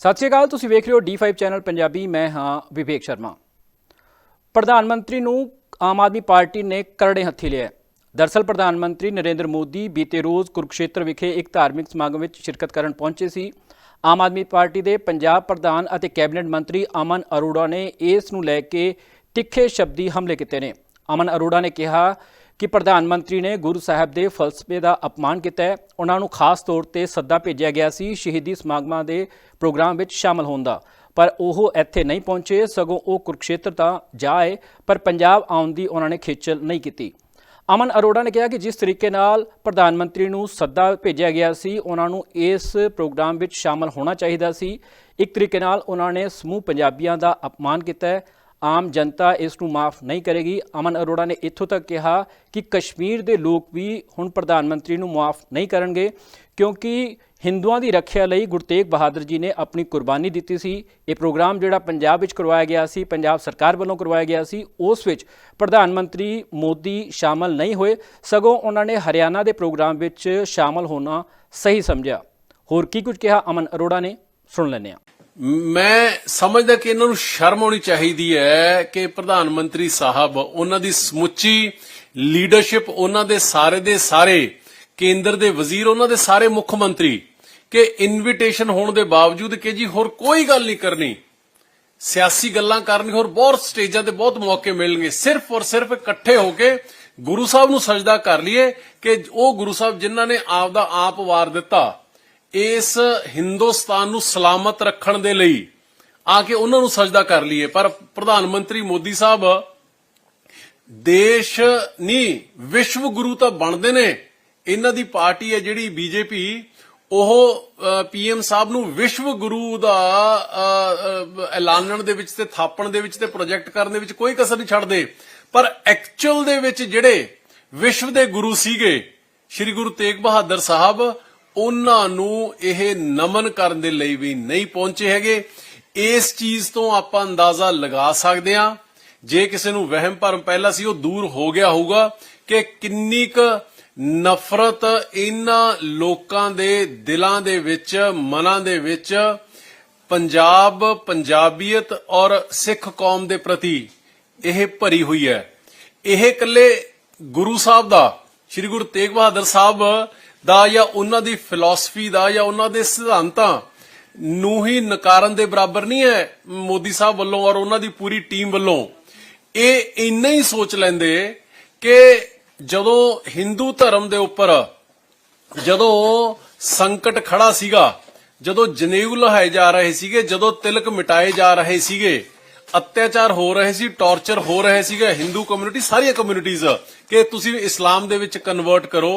ਸਤਿ ਸ਼੍ਰੀ ਅਕਾਲ, ਤੁਸੀਂ ਵੇਖ ਰਹੇ ਹੋ D5 ਚੈਨਲ ਪੰਜਾਬੀ, ਮੈਂ ਹਾਂ ਵਿਵੇਕ ਸ਼ਰਮਾ। ਪ੍ਰਧਾਨ ਮੰਤਰੀ ਨੂੰ ਆਮ ਆਦਮੀ ਪਾਰਟੀ ਨੇ ਕਰੜੇ ਹੱਥੀ ਲਿਆ ਹੈ। ਦਰਸਲ ਪ੍ਰਧਾਨ ਮੰਤਰੀ ਨਰਿੰਦਰ ਮੋਦੀ ਬੀਤੇ ਰੋਜ਼ ਕੁਰਕਸ਼ੇਤਰ ਵਿਖੇ ਇੱਕ ਧਾਰਮਿਕ ਸਮਾਗਮ ਵਿੱਚ ਸ਼ਿਰਕਤ ਕਰਨ ਪਹੁੰਚੇ ਸੀ। ਆਮ ਆਦਮੀ ਪਾਰਟੀ ਦੇ ਪੰਜਾਬ ਪ੍ਰਧਾਨ ਅਤੇ ਕੈਬਨਿਟ ਮੰਤਰੀ ਅਮਨ ਅਰੋੜਾ ਨੇ ਇਸ ਨੂੰ ਲੈ ਕੇ ਤਿੱਖੇ ਸ਼ਬਦੀ ਹਮਲੇ ਕੀਤੇ ਨੇ। ਅਮਨ ਅਰੋੜਾ ਨੇ ਕਿਹਾ ਕਿ ਪ੍ਰਧਾਨ ਮੰਤਰੀ ਨੇ ਗੁਰੂ ਸਾਹਿਬ ਦੇ ਫਲਸਫੇ ਦਾ ਅਪਮਾਨ ਕੀਤਾ ਹੈ। ਉਹਨਾਂ ਨੂੰ ਖਾਸ ਤੌਰ ਤੇ ਸੱਦਾ ਭੇਜਿਆ ਗਿਆ ਸੀ ਸ਼ਹੀਦੀ ਸਮਾਗਮਾਂ ਦੇ ਪ੍ਰੋਗਰਾਮ ਵਿੱਚ ਸ਼ਾਮਲ ਹੋਣ ਦਾ। ਪਰ ਉਹ ਇੱਥੇ ਨਹੀਂ ਪਹੁੰਚੇ, ਸਗੋਂ ਉਹ ਕੁਰਕਸ਼ੇਤਰ ਤਾਂ ਜਾਏ ਪਰ ਪੰਜਾਬ ਆਉਣ ਦੀ ਉਹਨਾਂ ਨੇ ਖੇਚਲ ਨਹੀਂ ਕੀਤੀ। ਅਮਨ ਅਰੋੜਾ ਨੇ ਕਿਹਾ ਕਿ ਜਿਸ ਤਰੀਕੇ ਨਾਲ ਪ੍ਰਧਾਨ ਮੰਤਰੀ ਨੂੰ ਸੱਦਾ ਭੇਜਿਆ ਗਿਆ ਸੀ, ਉਹਨਾਂ ਨੂੰ ਇਸ ਪ੍ਰੋਗਰਾਮ ਵਿੱਚ ਸ਼ਾਮਲ ਹੋਣਾ ਚਾਹੀਦਾ ਸੀ। ਇੱਕ ਤਰੀਕੇ ਨਾਲ ਉਹਨਾਂ ਨੇ ਸਮੂਹ ਪੰਜਾਬੀਆਂ ਦਾ ਅਪਮਾਨ ਕੀਤਾ ਹੈ। ਆਮ ਜਨਤਾ ਇਸ ਨੂੰ ਮਾਫ ਨਹੀਂ ਕਰੇਗੀ। ਅਮਨ ਅਰੋੜਾ ਨੇ ਇੱਥੋਂ ਤੱਕ ਕਿਹਾ ਕਿ ਕਸ਼ਮੀਰ ਦੇ ਲੋਕ ਵੀ ਹੁਣ ਪ੍ਰਧਾਨ ਮੰਤਰੀ ਨੂੰ ਮਾਫ ਨਹੀਂ ਕਰਨਗੇ, ਕਿਉਂਕਿ ਹਿੰਦੂਆਂ ਦੀ ਰੱਖਿਆ ਲਈ ਗੁਰੂ ਤੇਗ ਬਹਾਦਰ ਜੀ ਨੇ ਆਪਣੀ ਕੁਰਬਾਨੀ ਦਿੱਤੀ ਸੀ। ਇਹ ਪ੍ਰੋਗਰਾਮ ਜਿਹੜਾ ਪੰਜਾਬ ਵਿੱਚ ਕਰਵਾਇਆ ਗਿਆ ਸੀ, ਪੰਜਾਬ ਸਰਕਾਰ ਵੱਲੋਂ ਕਰਵਾਇਆ ਗਿਆ ਸੀ, ਉਸ ਵਿੱਚ ਪ੍ਰਧਾਨ ਮੰਤਰੀ ਮੋਦੀ ਸ਼ਾਮਲ ਨਹੀਂ ਹੋਏ। ਸਗੋਂ ਉਹਨਾਂ ਨੇ ਹਰਿਆਣਾ ਦੇ ਪ੍ਰੋਗਰਾਮ ਵਿੱਚ ਸ਼ਾਮਲ ਹੋਣਾ ਸਹੀ ਸਮਝਿਆ। ਹੋਰ ਕੀ ਕੁਝ ਕਿਹਾ ਅਮਨ ਅਰੋੜਾ ਨੇ? ਸੁਣ ਲੈਂਦੇ ਹਾਂ। ਮੈਂ ਸਮਝਦਾ ਕਿ ਇਹਨਾਂ ਨੂੰ ਸ਼ਰਮ ਆਉਣੀ ਚਾਹੀਦੀ ਹੈ ਕਿ ਪ੍ਰਧਾਨ ਮੰਤਰੀ ਸਾਹਿਬ, ਉਹਨਾਂ ਦੀ ਸਮੁੱਚੀ ਲੀਡਰਸ਼ਿਪ, ਉਹਨਾਂ ਦੇ ਸਾਰੇ ਦੇ ਸਾਰੇ ਕੇਂਦਰ ਦੇ ਵਜ਼ੀਰ, ਉਹਨਾਂ ਦੇ ਸਾਰੇ ਮੁੱਖ ਮੰਤਰੀ, ਕਿ ਇਨਵੀਟੇਸ਼ਨ ਹੋਣ ਦੇ ਬਾਵਜੂਦ ਕਿ ਜੀ ਹੋਰ ਕੋਈ ਗੱਲ ਨਹੀਂ ਕਰਨੀ। ਸਿਆਸੀ ਗੱਲਾਂ ਕਰਨੀ ਹੋਰ ਬਹੁਤ ਸਟੇਜਾਂ ਤੇ ਬਹੁਤ ਮੌਕੇ ਮਿਲਣਗੇ। ਸਿਰਫ ਔਰ ਸਿਰਫ ਇਕੱਠੇ ਹੋ ਕੇ ਗੁਰੂ ਸਾਹਿਬ ਨੂੰ ਸਜਦਾ ਕਰ ਲਈਏ ਕਿ ਉਹ ਗੁਰੂ ਸਾਹਿਬ ਜਿਨ੍ਹਾਂ ਨੇ ਆਪ ਦਾ ਆਪ ਵਾਰ ਦਿੱਤਾ। ਇਸ ਹਿੰਦੁਸਤਾਨ ਨੂੰ ਸਲਾਮਤ ਰੱਖਣ ਦੇ ਲਈ ਆ ਕੇ ਉਹਨਾਂ ਨੂੰ ਸਜਦਾ ਕਰ ਲਈਏ। ਪਰ ਪ੍ਰਧਾਨ ਮੰਤਰੀ ਮੋਦੀ ਸਾਹਿਬ, ਦੇਸ਼ ਨਹੀਂ ਵਿਸ਼ਵ ਗੁਰੂ ਤਾਂ ਬਣਦੇ ਨੇ। ਇਹਨਾਂ ਦੀ ਪਾਰਟੀ ਹੈ ਜਿਹੜੀ ਬੀਜੇਪੀ, ਉਹ ਪੀਐਮ ਸਾਹਿਬ ਨੂੰ ਵਿਸ਼ਵ ਗੁਰੂ ਦਾ ਐਲਾਨਣ ਦੇ ਵਿੱਚ ਤੇ ਥਾਪਣ ਦੇ ਵਿੱਚ ਤੇ ਪ੍ਰੋਜੈਕਟ ਕਰਨ ਦੇ ਵਿੱਚ ਕੋਈ ਕਸਰ ਨਹੀਂ ਛੱਡਦੇ। ਪਰ ਐਕਚੁਅਲ ਦੇ ਵਿੱਚ ਜਿਹੜੇ ਵਿਸ਼ਵ ਦੇ ਗੁਰੂ ਸੀਗੇ, ਸ੍ਰੀ ਗੁਰੂ ਤੇਗ ਬਹਾਦਰ ਸਾਹਿਬ ਉਹਨਾਂ ਨੂੰ ਇਹ ਨਮਨ ਕਰਨ ਦੇ ਲਈ ਵੀ ਨਹੀਂ ਪਹੁੰਚੇ ਹੈਗੇ। ਇਸ ਚੀਜ਼ ਤੋਂ ਆਪਾਂ ਅੰਦਾਜ਼ਾ ਲਗਾ ਸਕਦੇ ਹਾਂ। ਜੇ ਕਿਸੇ ਨੂੰ ਵਹਿਮ ਭਰਮ ਪਹਿਲਾਂ ਸੀ, ਉਹ ਦੂਰ ਹੋ ਗਿਆ ਹੋਊਗਾ ਕਿ ਕਿੰਨੀ ਕੁ ਨਫ਼ਰਤ ਇਹਨਾਂ ਲੋਕਾਂ ਦੇ ਦਿਲਾਂ ਦੇ ਵਿੱਚ, ਮਨਾਂ ਦੇ ਵਿੱਚ ਪੰਜਾਬ, ਪੰਜਾਬੀਅਤ ਔਰ ਸਿੱਖ ਕੌਮ ਦੇ ਪ੍ਰਤੀ ਇਹ ਭਰੀ ਹੋਈ ਹੈ। ਇਹ ਇਕੱਲੇ ਗੁਰੂ ਸਾਹਿਬ ਦਾ, ਸ੍ਰੀ ਗੁਰੂ ਤੇਗ ਬਹਾਦਰ ਸਾਹਿਬ ਦਾ ਜਾਂ ਉਹਨਾਂ ਦੀ ਫਿਲਾਸਫੀ ਦਾ ਜਾਂ ਉਹਨਾਂ ਦੇ ਸਿਧਾਂਤਾਂ ਨੂੰ ਹੀ ਨਕਾਰਨ ਦੇ ਬਰਾਬਰ ਨਹੀਂ ਹੈ ਮੋਦੀ ਸਾਹਿਬ ਵੱਲੋਂ ਔਰ ਉਹਨਾਂ ਦੀ ਪੂਰੀ ਟੀਮ ਵੱਲੋਂ। ਇਹ ਇੰਨਾ ਹੀ ਸੋਚ ਲੈਂਦੇ ਕਿ ਜਦੋਂ ਹਿੰਦੂ ਧਰਮ ਦੇ ਉੱਪਰ ਜਦੋਂ ਸੰਕਟ ਖੜਾ ਸੀਗਾ, ਜਦੋਂ ਜਨੇਊ ਲਹਾਏ ਜਾ ਰਹੇ ਸੀਗੇ, ਜਦੋਂ ਤਿਲਕ ਮਿਟਾਏ ਜਾ ਰਹੇ ਸੀਗੇ, ਅਤਿਆਚਾਰ ਹੋ ਰਹੇ ਸੀ, ਟਾਰਚਰ ਹੋ ਰਹੇ ਸੀਗੇ, ਹਿੰਦੂ ਕਮਿਊਨਿਟੀ ਸਾਰੀਆਂ ਕਮਿਊਨਿਟੀਆਂ ਕਿ ਤੁਸੀਂ ਇਸਲਾਮ ਦੇ ਵਿੱਚ ਕਨਵਰਟ ਕਰੋ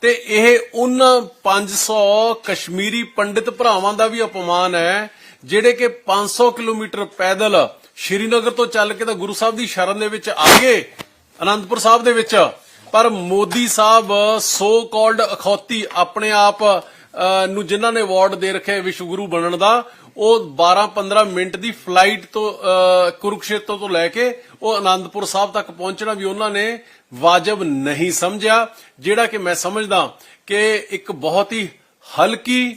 ਤੇ ਇਹ ਉਹਨਾਂ 500 ਕਸ਼ਮੀਰੀ ਪੰਡਿਤ ਭਰਾਵਾਂ ਦਾ ਵੀ ਅਪਮਾਨ ਹੈ ਜਿਹੜੇ ਕਿ 500 ਕਿਲੋਮੀਟਰ ਪੈਦਲ ਸ਼੍ਰੀਨਗਰ ਤੋਂ ਚੱਲ ਕੇ ਤਾਂ ਗੁਰੂ ਸਾਹਿਬ ਦੀ ਸ਼ਰਨ ਦੇ ਵਿੱਚ ਆ ਗਏ ਅਨੰਦਪੁਰ ਸਾਹਿਬ ਦੇ ਵਿੱਚ। ਪਰ ਮੋਦੀ ਸਾਹਿਬ ਸੋ ਕਾਲਡ ਅਖੌਤੀ ਆਪਣੇ ਆਪ ਨੂੰ ਜਿਨ੍ਹਾਂ ਨੇ ਅਵਾਰਡ ਦੇ ਰੱਖਿਆ ਵਿਸ਼ਵ ਗੁਰੂ ਬਣਨ ਦਾ ਉਹ 12-15 ਮਿੰਟ ਦੀ ਫਲਾਈਟ ਤੋਂ ਅਹ, ਕੁਰੂਕਸ਼ੇਤਰ ਤੋਂ ਲੈ ਕੇ ਉਹ ਆਨੰਦਪੁਰ ਸਾਹਿਬ ਤੱਕ ਪਹੁੰਚਣਾ ਵੀ ਉਹਨਾਂ ਨੇ ਵਾਜਬ ਨਹੀਂ ਸਮਝਿਆ, ਜਿਹੜਾ ਕਿ ਮੈਂ ਸਮਝਦਾ ਕਿ ਇੱਕ ਬਹੁਤ ਹੀ ਹਲਕੀ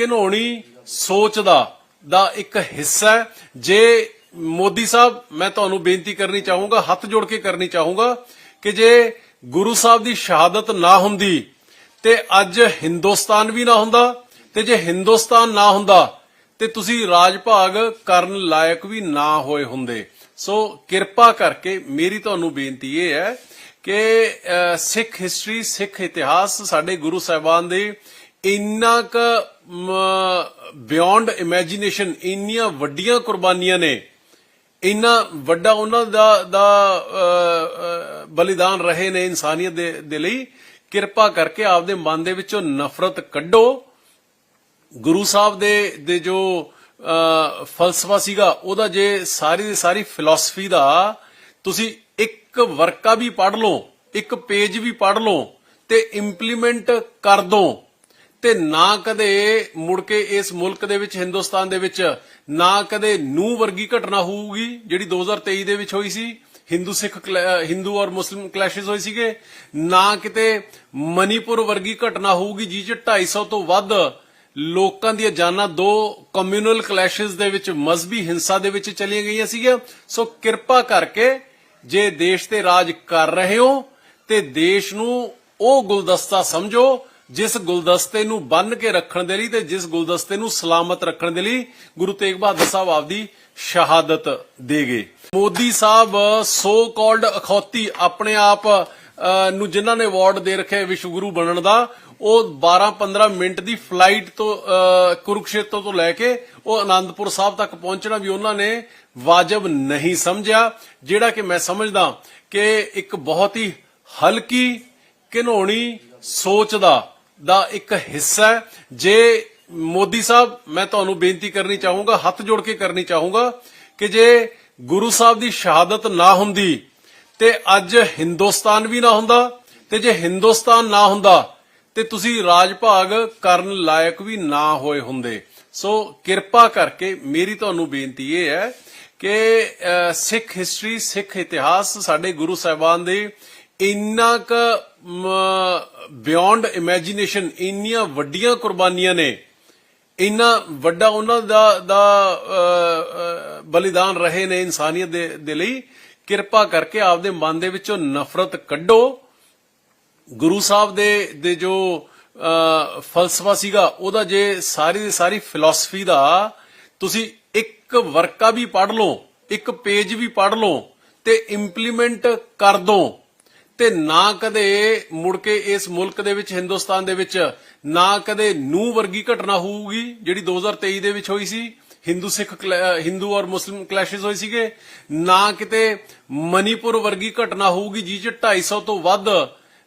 ਘਿਨੋਣੀ ਸੋਚ ਦਾ ਦਾ ਇੱਕ ਹਿੱਸਾ ਜੇ ਮੋਦੀ ਸਾਹਿਬ, ਮੈਂ ਤੁਹਾਨੂੰ ਬੇਨਤੀ ਕਰਨੀ ਚਾਹੂੰਗਾ, ਹੱਥ ਜੋੜ ਕੇ ਕਰਨੀ ਚਾਹੂੰਗਾ ਕਿ ਜੇ ਗੁਰੂ ਸਾਹਿਬ ਦੀ ਸ਼ਹਾਦਤ ਨਾ ਹੁੰਦੀ ਤੇ ਅੱਜ ਹਿੰਦੁਸਤਾਨ ਵੀ ਨਾ ਹੁੰਦਾ, ਤੇ ਜੇ ਹਿੰਦੁਸਤਾਨ ਨਾ ਹੁੰਦਾ, ਤੇ ਤੁਸੀਂ ਰਾਜ ਭਾਗ ਕਰਨ ਲਾਇਕ ਵੀ ਨਾ ਹੋਏ ਹੁੰਦੇ। ਸੋ ਕਿਰਪਾ ਕਰਕੇ ਮੇਰੀ ਤੁਹਾਨੂੰ ਬੇਨਤੀ ਇਹ ਹੈ ਕਿ ਸਿੱਖ ਹਿਸਟਰੀ ਸਿੱਖ ਇਤਿਹਾਸ ਸਾਡੇ ਗੁਰੂ ਸਾਹਿਬਾਨ ਦੇ ਇੰਨਾ ਕ ਬਿਯੋਂਡ ਇਮੇਜਿਨੇਸ਼ਨ ਇੰਨੀਆਂ ਵੱਡੀਆਂ ਕੁਰਬਾਨੀਆਂ ਨੇ, ਇੰਨਾ ਵੱਡਾ ਉਹਨਾਂ ਦਾ ਦਾ ਬਲੀਦਾਨ ਰਹੇ ਨੇ ਇਨਸਾਨੀਅਤ ਦੇ ਦੇ ਲਈ, ਕਿਰਪਾ ਕਰਕੇ ਆਪਦੇ ਮਨ ਦੇ ਵਿੱਚੋਂ ਨਫ਼ਰਤ ਕੱਢੋ। ਗੁਰੂ ਸਾਹਿਬ ਦੇ ਦੇ ਜੋ ਫਲਸਫਾ ਸੀਗਾ, ਉਹਦਾ ਜੇ ਸਾਰੀ ਦੀ ਸਾਰੀ ਫਿਲਾਸਫੀ ਦਾ ਤੁਸੀਂ ਇੱਕ ਵਰਕਾ ਵੀ ਪੜ ਲਓ, ਇੱਕ ਪੇਜ ਵੀ ਪੜ ਲਓ ਤੇ ਇੰਪਲੀਮੈਂਟ ਕਰ ਦੋ। ਤੇ ਨਾ ਕਦੇ ਮੁੜ ਕੇ ਇਸ ਮੁਲਕ ਦੇ ਵਿੱਚ, ਹਿੰਦੁਸਤਾਨ ਦੇ ਵਿੱਚ, ਨਾ ਕਦੇ ਨੂ ਵਰਗੀ ਘਟਨਾ ਹੋਊਗੀ ਜਿਹੜੀ 2023 ਦੇ ਵਿੱਚ ਹੋਈ ਸੀ। ਹਿੰਦੂ ਸਿੱਖ ਕਲੈ- ਹਿੰਦੂ ਔਰ ਮੁਸਲਿਮ ਕਲੈਸ਼ਸ ਹੋਏ ਸੀਗੇ। ਨਾ ਕਿਤੇ ਮਨੀਪੁਰ ਵਰਗੀ ਘਟਨਾ ਹੋਊਗੀ ਜਿਸ 'ਚ 250 ਤੋਂ ਵੱਧ ਲੋਕਾਂ ਦੀਆਂ ਜਾਨਾਂ ਦੋ ਕਮਿਊਨਲ ਕਲੈਸ਼ਸ ਦੇ ਵਿੱਚ ਮਜ਼ਬੀ ਹਿੰਸਾ ਦੇ ਵਿੱਚ ਚਲੀਆਂ ਗਈਆਂ ਸੀਗੀਆਂ। ਸੋ ਕਿਰਪਾ ਕਰਕੇ ਜੇ ਦੇਸ਼ ਤੇ ਰਾਜ ਕਰ ਰਹੇ ਹੋ ਤੇ ਦੇਸ਼ ਨੂੰ ਉਹ ਗੁਲਦਸਤਾ ਸਮਝੋ ਜਿਸ ਗੁਲਦਸਤੇ ਨੂੰ ਬੰਨ ਕੇ ਰੱਖਣ ਦੇ ਲਈ ਤੇ ਜਿਸ ਗੁਲਦਸਤੇ ਨੂੰ ਸਲਾਮਤ ਰੱਖਣ ਦੇ ਲਈ ਗੁਰੂ ਤੇਗ ਬਹਾਦਰ ਸਾਹਿਬ ਆਪਦੀ ਸ਼ਹਾਦਤ ਦੇ ਗਏ ਮੋਦੀ ਸਾਹਿਬ ਸੋ ਕਾਲਡ ਅਖੌਤੀ ਆਪਣੇ ਆਪ ਨੂੰ ਜਿਨ੍ਹਾਂ ਨੇ ਅਵਾਰਡ ਦੇ ਰੱਖਿਆ ਵਿਸ਼ਵ ਗੁਰੂ ਬਣਨ ਦਾ ਉਹ 12-15 ਮਿੰਟ ਦੀ ਫਲਾਈਟ ਤੋਂ ਅਹ, ਕੁਰੂਕਸ਼ੇਤਰ ਤੋਂ ਲੈ ਕੇ ਉਹ ਆਨੰਦਪੁਰ ਸਾਹਿਬ ਤੱਕ ਪਹੁੰਚਣਾ ਵੀ ਉਹਨਾਂ ਨੇ ਵਾਜਬ ਨਹੀਂ ਸਮਝਿਆ, ਜਿਹੜਾ ਕਿ ਮੈਂ ਸਮਝਦਾ ਕਿ ਇੱਕ ਬਹੁਤ ਹੀ ਹਲਕੀ ਘਿਨੋਣੀ ਸੋਚ ਦਾ ਦਾ ਇੱਕ ਹਿੱਸਾ ਹੈ। ਜੇ ਮੋਦੀ ਸਾਹਿਬ, ਮੈਂ ਤੁਹਾਨੂੰ ਬੇਨਤੀ ਕਰਨੀ ਚਾਹੂੰਗਾ, ਹੱਥ ਜੋੜ ਕੇ ਕਰਨੀ ਚਾਹੂੰਗਾ ਕਿ ਜੇ ਗੁਰੂ ਸਾਹਿਬ ਦੀ ਸ਼ਹਾਦਤ ਨਾ ਹੁੰਦੀ ਤੇ ਅੱਜ ਹਿੰਦੁਸਤਾਨ ਵੀ ਨਾ ਹੁੰਦਾ ਤੇ ਜੇ ਹਿੰਦੁਸਤਾਨ ਨਾ ਹੁੰਦਾ ਤੇ ਤੁਸੀਂ ਰਾਜ ਭਾਗ ਕਰਨ ਲਾਇਕ ਵੀ ਨਾ ਹੋਏ ਹੁੰਦੇ। ਸੋ ਕਿਰਪਾ ਕਰਕੇ ਮੇਰੀ ਤੁਹਾਨੂੰ ਬੇਨਤੀ ਇਹ ਹੈ ਕਿ ਸਿੱਖ ਹਿਸਟਰੀ ਸਿੱਖ ਇਤਿਹਾਸ ਸਾਡੇ ਗੁਰੂ ਸਾਹਿਬਾਨ ਦੇ ਇੰਨਾ ਕ ਬਿਯੋਂਡ ਇਮੇਜਿਨੇਸ਼ਨ ਇੰਨੀਆਂ ਵੱਡੀਆਂ ਕੁਰਬਾਨੀਆਂ ਨੇ, ਇੰਨਾ ਵੱਡਾ ਉਹਨਾਂ ਦਾ ਦਾ ਬਲੀਦਾਨ ਰਹੇ ਨੇ ਇਨਸਾਨੀਅਤ ਦੇ ਦੇ ਲਈ, ਕਿਰਪਾ ਕਰਕੇ ਆਪਦੇ ਮਨ ਦੇ ਵਿੱਚੋਂ ਨਫ਼ਰਤ ਕੱਢੋ। ਗੁਰੂ ਸਾਹਿਬ ਦੇ ਦੇ ਜੋ ਫਲਸਫਾ ਸੀਗਾ, ਉਹਦਾ ਜੇ ਸਾਰੀ ਦੀ ਸਾਰੀ ਫਿਲਾਸਫੀ ਦਾ, ਤੁਸੀਂ ਇੱਕ ਵਰਕਾ ਵੀ ਪੜ੍ਹ ਲਓ, ਇੱਕ ਪੇਜ ਵੀ ਪੜ੍ਹ ਲਓ, ਤੇ ਇੰਪਲੀਮੈਂਟ ਕਰ ਦੋ, ਤੇ ਨਾ ਕਦੇ ਮੁੜ ਕੇ ਇਸ ਮੁਲਕ ਦੇ ਵਿੱਚ, ਹਿੰਦੁਸਤਾਨ ਦੇ ਵਿੱਚ, ਨਾ ਕਦੇ ਨੂ ਵਰਗੀ ਘਟਨਾ ਹੋਊਗੀ, ਜਿਹੜੀ 2023 ਦੇ ਵਿੱਚ ਹੋਈ ਸੀ, ਹਿੰਦੂ ਸਿੱਖ ਕਲੈ- ਹਿੰਦੂ ਔਰ ਮੁਸਲਿਮ ਕਲੈਸ਼ਸ ਹੋਏ ਸੀਗੇ, ਨਾ ਕਿਤੇ ਮਨੀਪੁਰ ਵਰਗੀ ਘਟਨਾ ਹੋਊਗੀ, ਜਿਹ 'ਚ 250 ਤੋਂ ਵੱਧ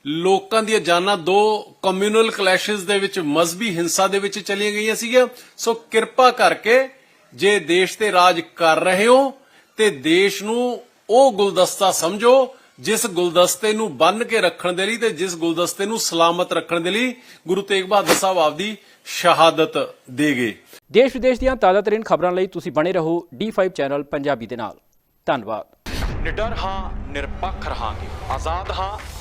ਲੋਕਾਂ ਦੀਆਂ ਜਾਨਾਂ ਦੋ ਕਮਿਊਨਲ ਕਲੈਸ਼ਸ ਦੇ ਵਿੱਚ ਮਜ਼ਬੀ ਹਿੰਸਾ ਦੇ ਵਿੱਚ ਚਲੀਆਂ ਗਈਆਂ ਸੀਗੀਆਂ। ਸੋ ਕਿਰਪਾ ਕਰਕੇ ਜੇ ਦੇਸ਼ ਤੇ ਰਾਜ ਕਰ ਰਹੇ ਹੋ ਤੇ ਦੇਸ਼ ਨੂੰ ਉਹ ਗੁਲਦਸਤਾ ਸਮਝੋ ਜਿਸ ਗੁਲਦਸਤੇ ਨੂੰ ਬੰਨ ਕੇ ਰੱਖਣ ਦੇ ਲਈ ਤੇ ਜਿਸ ਗੁਲਦਸਤੇ ਨੂੰ ਸਲਾਮਤ ਰੱਖਣ ਦੇ ਲਈ ਗੁਰੂ ਤੇਗ ਬਹਾਦਰ ਸਾਹਿਬ ਆਪਦੀ ਸ਼ਹਾਦਤ ਦੇ ਗਏ ਦੇਸ਼ ਵਿਦੇਸ਼ ਦੀਆਂ ਤਾਜ਼ਾ ਤਰੀਨ ਖਬਰਾਂ ਲਈ ਤੁਸੀਂ ਬਣੇ ਰਹੋ D5 ਚੈਨਲ ਪੰਜਾਬੀ ਦੇ ਨਾਲ। ਧੰਨਵਾਦ। ਨਿਡਰ ਹਾਂ ਨਿਰਪੱਖ ਰਹਾਂਗੇ। ਆਜ਼ਾਦ ਹਾਂ